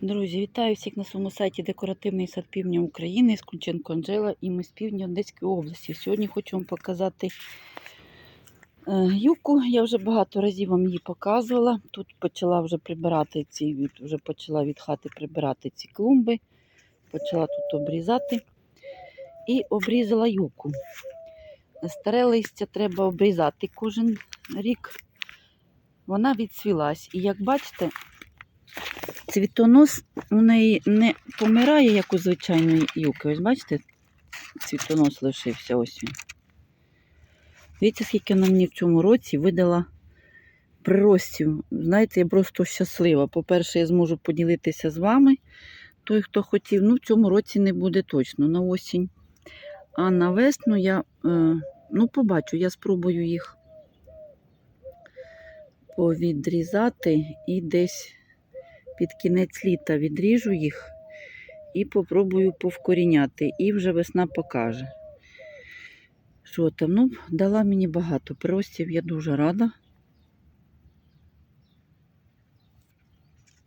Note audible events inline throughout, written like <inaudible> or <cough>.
Друзі, вітаю всіх на своєму сайті Декоративний сад півдня України з Кунченко Анжела і ми з півдня Одеської області. Сьогодні хочу вам показати е, юку. Я вже багато разів вам її показувала. Тут почала вже прибирати ці, вже почала від хати прибирати ці клумби, почала тут обрізати і обрізала юку. Старе листя треба обрізати кожен рік. Вона відцвілась. І як бачите, Цвітонос у неї не помирає, як у звичайної юки. Ось бачите, цвітонос лишився ось він. Дивіться, скільки вона мені в цьому році видала приростів. Знаєте, я просто щаслива. По-перше, я зможу поділитися з вами. Той, хто хотів, ну в цьому році не буде точно на осінь. А на весну я е, ну, побачу, я спробую їх повідрізати і десь під кінець літа відріжу їх і попробую повкоріняти. І вже весна покаже. Що там? Ну, дала мені багато приростів, я дуже рада.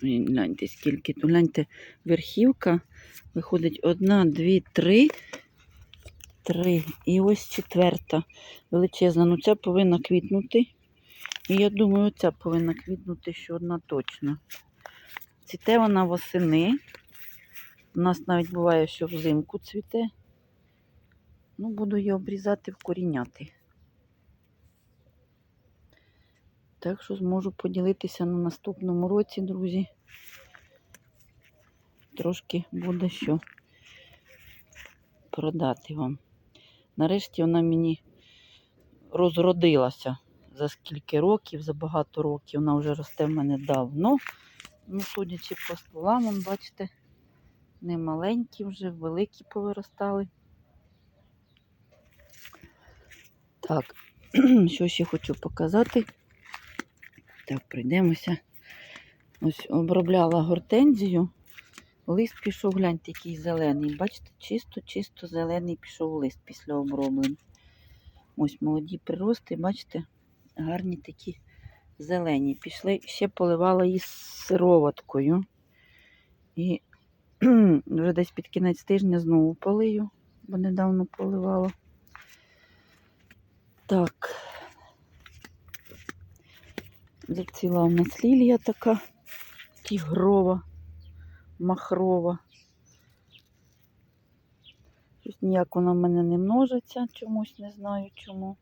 Гляньте, скільки тут. Гляньте, верхівка виходить одна, дві, три. Три. І ось четверта величезна. Ну, ця повинна квітнути. І я думаю, ця повинна квітнути ще одна точно. Цвіте вона восени. У нас навіть буває, що взимку цвіте. Ну, буду її обрізати, вкоріняти. Так що зможу поділитися на наступному році, друзі. Трошки буде що продати вам. Нарешті вона мені розродилася за скільки років, за багато років. Вона вже росте в мене давно. Ну, судячи по стволам, вон, бачите, не маленькі вже, великі повиростали. Так, <clears throat> що ще хочу показати. Так, пройдемося. Ось обробляла гортензію. Лист пішов, гляньте, який зелений. Бачите, чисто-чисто зелений пішов лист після оброблень. Ось молоді прирости, бачите, гарні такі зелені. Пішли, ще поливала її сироваткою. І вже десь під кінець тижня знову полию, бо недавно поливала. Так. Зацвіла у нас лілія така тігрова, махрова. Щось ніяк вона в мене не множиться, чомусь не знаю чому.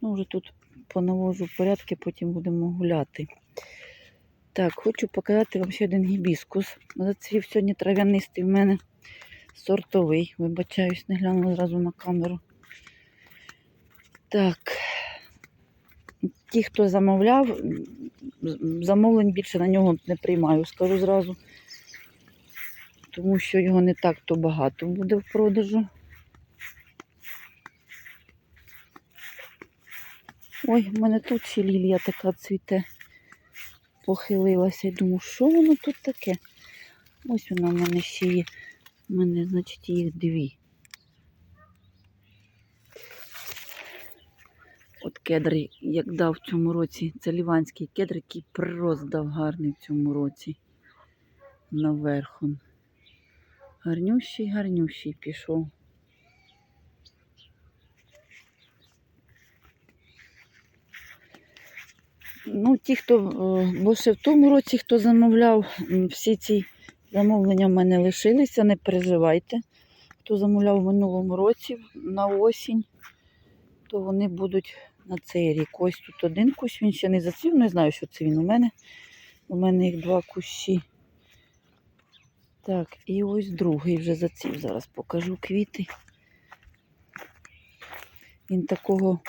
Ну, вже тут понавожу порядки, потім будемо гуляти. Так, хочу показати вам ще один гібіскус. Зацвів сьогодні трав'янистий в мене сортовий. Вибачаюсь, не глянула зразу на камеру. Так. Ті, хто замовляв, замовлень більше на нього не приймаю, скажу зразу. Тому що його не так то багато буде в продажу. Ой, в мене тут ще лілія така цвіте. Похилилася і думаю, що воно тут таке? Ось вона в мене ще є. У мене, значить, їх дві. От кедр, як дав в цьому році, це ліванський кедр, який прирост дав гарний в цьому році. Наверху. Гарнющий, гарнющий пішов. Ну, ті, хто, е, бо ще в тому році, хто замовляв, всі ці замовлення в мене лишилися, не переживайте. Хто замовляв в минулому році на осінь, то вони будуть на цей рік. Ось тут один кущ, він ще не зацвів, не знаю, що це він у мене. У мене їх два кущі. Так, і ось другий вже зацвів. Зараз покажу квіти. Він такого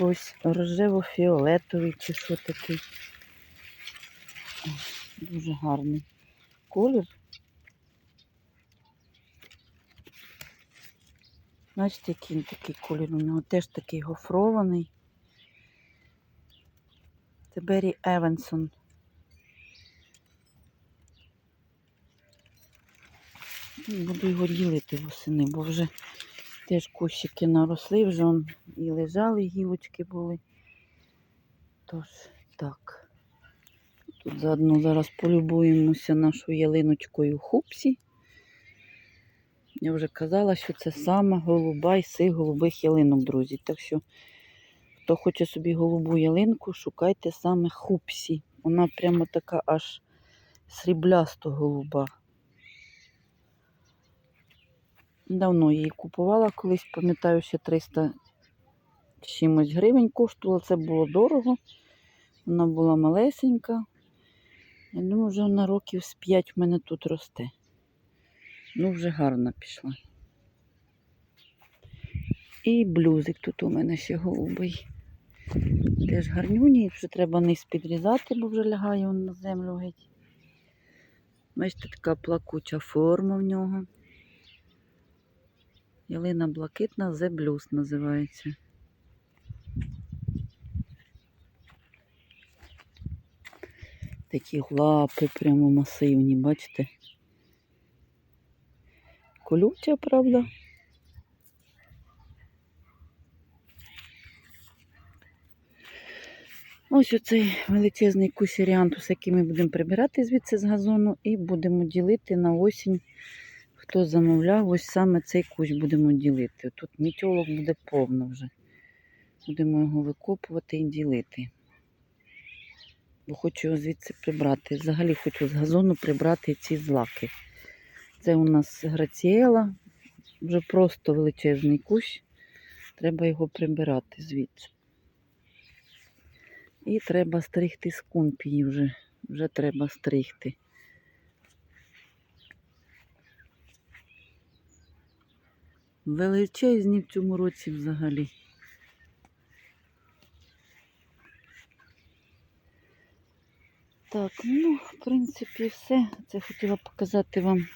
ось рожево-фіолетовий чи що такий. Дуже гарний колір. Бачите, який він такий колір. У нього теж такий гофрований. Це Беррі Евансон. Буду його ділити восени, бо вже теж кущики наросли, вже і лежали, гілочки були. Тож, так. Тут заодно зараз полюбуємося нашою ялиночкою хупсі. Я вже казала, що це сама голуба із цих голубих ялинок, друзі. Так що, хто хоче собі голубу ялинку, шукайте саме хупсі. Вона прямо така аж сріблясто голуба. Давно її купувала колись, пам'ятаю, ще 300 чимось гривень коштувала. Це було дорого. Вона була малесенька. Я думаю, вже вона років з 5 в мене тут росте. Ну, вже гарна пішла. І блюзик тут у мене ще голубий. Теж гарнюні, вже треба низ підрізати, бо вже лягає він на землю геть. Бачите, така плакуча форма в нього. Ялина блакитна, Blues називається. Такі лапи прямо масивні, бачите? Колюча, правда? Ось оцей величезний кусіріантус, який ми будемо прибирати звідси з газону, і будемо ділити на осінь. Хто замовляв, ось саме цей кущ будемо ділити. Тут мітьолок буде повно вже. Будемо його викопувати і ділити. Бо хочу його звідси прибрати. Взагалі хочу з газону прибрати ці злаки. Це у нас граціела, вже просто величезний кущ. Треба його прибирати звідси. І треба стригти скумпії вже. Вже треба стригти. Величезні в цьому році взагалі. Так, ну, в принципі, все. Це хотіла показати вам.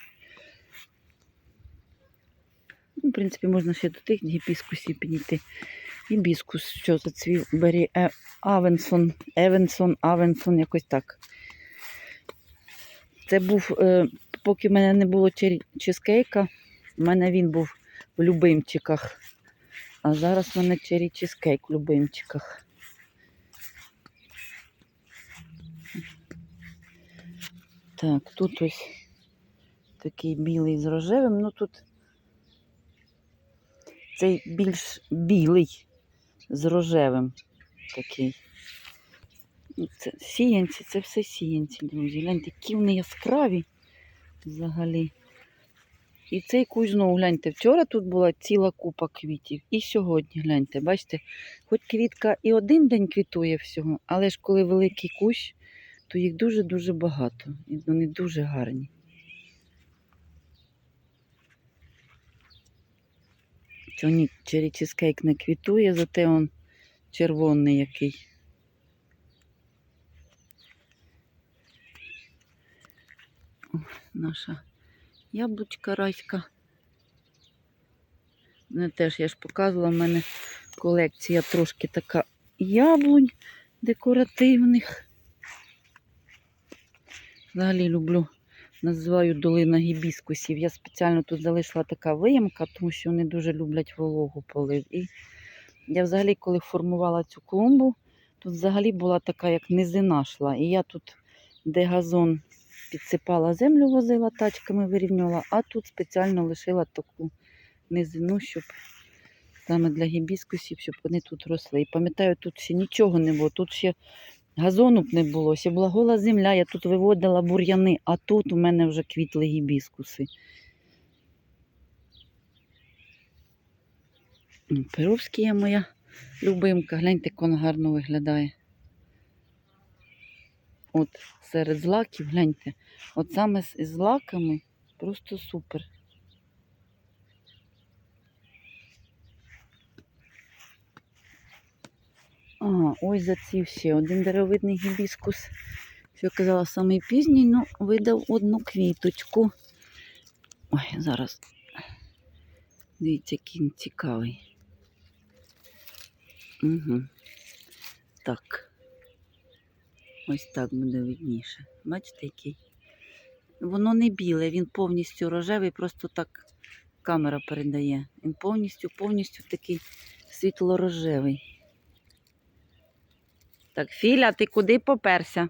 Ну, в принципі, можна ще до тих гібіскусів підійти. Гібіскус, що зацвів Бері Е- Авенсон, Евенсон, Авенсон, якось так. Це був, е, поки в мене не було чизкейка, в мене він був в любимчиках. А зараз в мене чері чизкейк в любимчиках. Так, тут ось такий білий з рожевим. Ну тут цей більш білий з рожевим такий. Ну, Це сіянці, це все сіянці, друзі. Гляньте, які вони яскраві взагалі. І цей кущ гляньте, вчора тут була ціла купа квітів. І сьогодні, гляньте, бачите, хоч квітка і один день квітує всього, але ж коли великий кущ, то їх дуже-дуже багато. І вони дуже гарні. Сьогодні чизкейк не квітує, зате он червоний який. О, наша яблучка райська. Мене теж я ж показувала, в мене колекція трошки така яблунь декоративних. Взагалі люблю, називаю долина гібіскусів. Я спеціально тут залишила така виямка, тому що вони дуже люблять вологу полив. І я взагалі, коли формувала цю клумбу, тут взагалі була така, як низина йшла. І я тут, де газон підсипала землю, возила тачками, вирівнювала, а тут спеціально лишила таку низину, щоб саме для гібіскусів, щоб вони тут росли. І пам'ятаю, тут ще нічого не було, тут ще газону б не було, ще була гола земля, я тут виводила бур'яни, а тут у мене вже квітли гібіскуси. Ну, Перовський є моя любимка. Гляньте, як вона гарно виглядає. От серед злаків, гляньте. От саме з злаками просто супер. Ага, ось заців ще один деревидний гібіскус. Що я казала, самий пізній, ну видав одну квіточку. Ой, зараз. Дивіться, який він цікавий. Угу. Так. Ось так буде видніше. Бачите, який? Воно не біле, він повністю рожевий, просто так камера передає. Він повністю, повністю такий світло-рожевий. Так, Філя, ти куди поперся?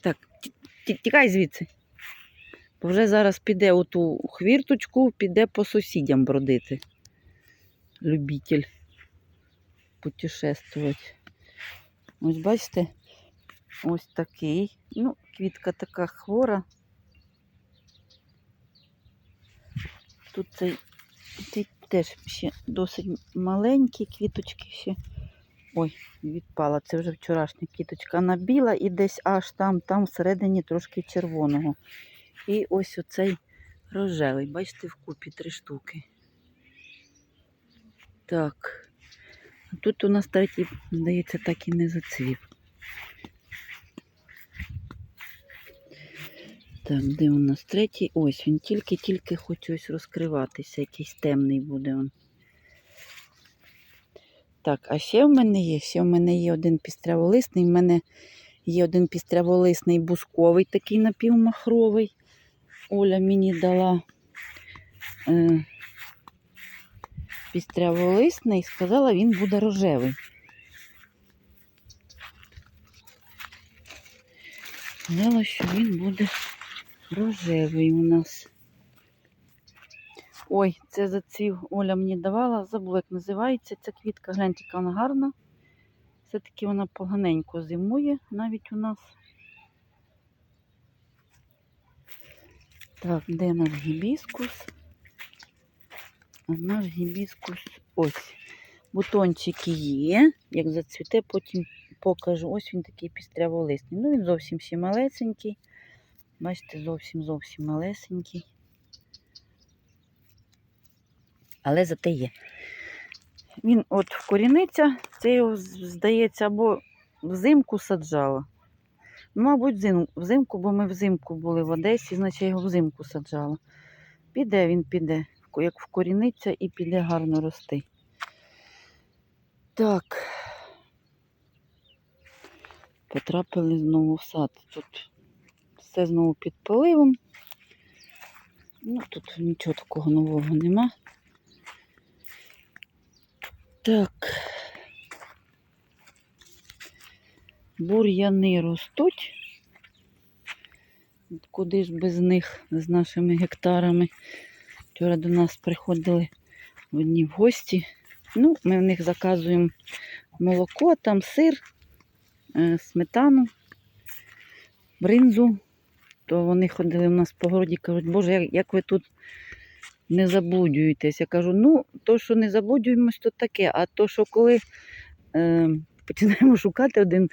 Так, ті- ті- тікай звідси. Бо вже зараз піде у ту хвірточку, піде по сусідям бродити. Любитель путешествувати. Ось бачите, ось такий. Ну, квітка така хвора. Тут цей, цей теж ще досить маленькі квіточки ще. Ой, відпала. Це вже вчорашня квіточка. Вона біла і десь аж там, там всередині трошки червоного. І ось оцей рожевий. Бачите, вкупі три штуки. Так. Тут у нас третій, здається, так і не зацвів. Так, де у нас третій? Ось він тільки-тільки хоче ось розкриватися, якийсь темний буде він. Так, а ще в мене є, ще в мене є один пістряволисний, в мене є один пістряволисний бусковий, такий напівмахровий. Оля мені дала е, пістряволисний, сказала, він буде рожевий. Сказала, що він буде рожевий у нас. Ой, це зацвів Оля мені давала, забула, як називається ця квітка. Гляньте, яка вона гарна. Все-таки вона поганенько зимує навіть у нас. Так, де наш гібіскус? Наш гібіскус ось. Бутончики є. Як зацвіте, потім покажу. Ось він такий пістряволисний. Ну, він зовсім ще малесенький. Бачите, зовсім зовсім малесенький. Але зате є. Він от вкоріниться, це його, здається, або взимку саджала. Ну, мабуть, взимку, бо ми взимку були в Одесі, значить я його взимку саджала. Піде він піде, Як вкоріниться і піде гарно рости. Так. Потрапили знову в сад. Тут все знову під поливом. Ну, тут нічого такого нового нема. Так. Бур'яни ростуть. Куди ж без них з нашими гектарами? Вчора до нас приходили одні в гості. Ну, ми в них заказуємо молоко, там сир, е, сметану, бринзу. То вони ходили в нас по городі, кажуть, Боже, як, ви тут не заблудюєтесь? Я кажу, ну, то, що не заблудюємось, то таке. А то, що коли е, починаємо шукати один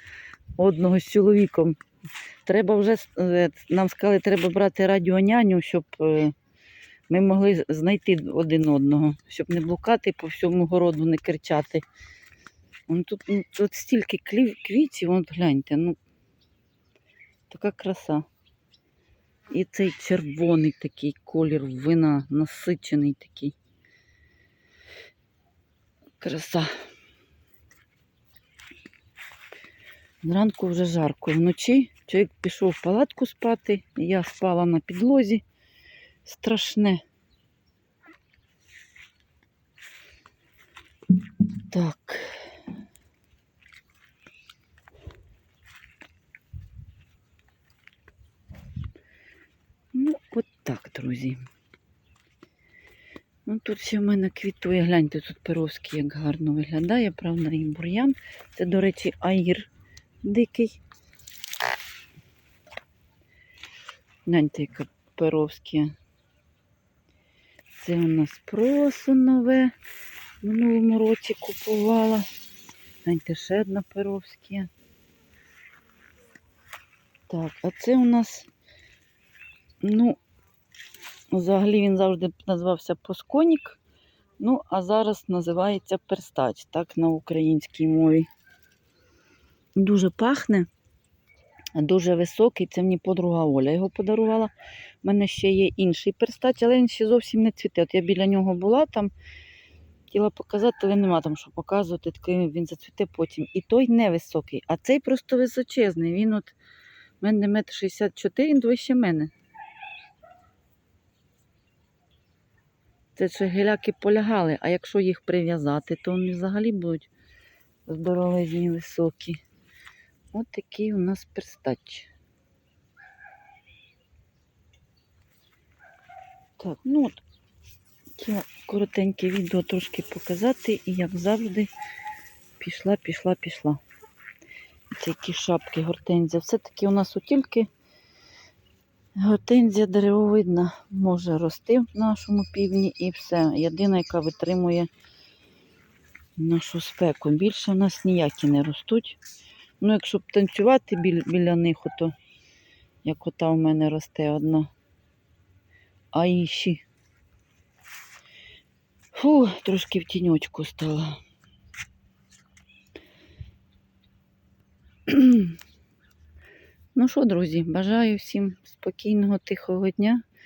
одного з чоловіком, треба вже е, нам сказали, треба брати радіоняню, щоб е, ми могли знайти один одного, щоб не блукати по всьому городу, не кричати. Вон тут, ну, тут стільки клів, квітів, от гляньте, ну така краса. І цей червоний такий колір вина, насичений такий. Краса. Зранку вже жарко. Вночі чоловік пішов в палатку спати, я спала на підлозі. Страшне. Так. Ну, от так, друзі. Ну, тут ще в мене квітує. Гляньте, тут Перовський як гарно виглядає, правда, і бур'ян. Це, до речі, аїр дикий. Гляньте, яке Перовське. Це у нас просо нове. Минулому році купувала. Гляньте, ще одна Перовське. Так, а це у нас, ну, взагалі він завжди називався Посконік. Ну, а зараз називається перстач, так, на українській мові. Дуже пахне, дуже високий. Це мені подруга Оля його подарувала. У мене ще є інший перстач, але він ще зовсім не цвіте. От я біля нього була там, хотіла показати, але нема там що показувати, такий він зацвіте потім. І той невисокий, а цей просто височезний. Він от у мене метр 64, він вище мене. Це ще геляки полягали, а якщо їх прив'язати, то вони взагалі будуть здоровезні високі. Ось такий у нас перстач. Так, ну от хотіла коротеньке відео трошки показати, і як завжди пішла, пішла, пішла. Ці які шапки гортензія. Все-таки у нас тільки гортензія деревовидна може рости в нашому півдні і все. Єдина, яка витримує нашу спеку. Більше в нас ніякі не ростуть. Ну, якщо б танцювати біль- біля них, то як ота в мене росте одна. Аїші. Фу, трошки в тіньочку стала. <clears throat> Ну що, друзі, бажаю всім спокійного, тихого дня.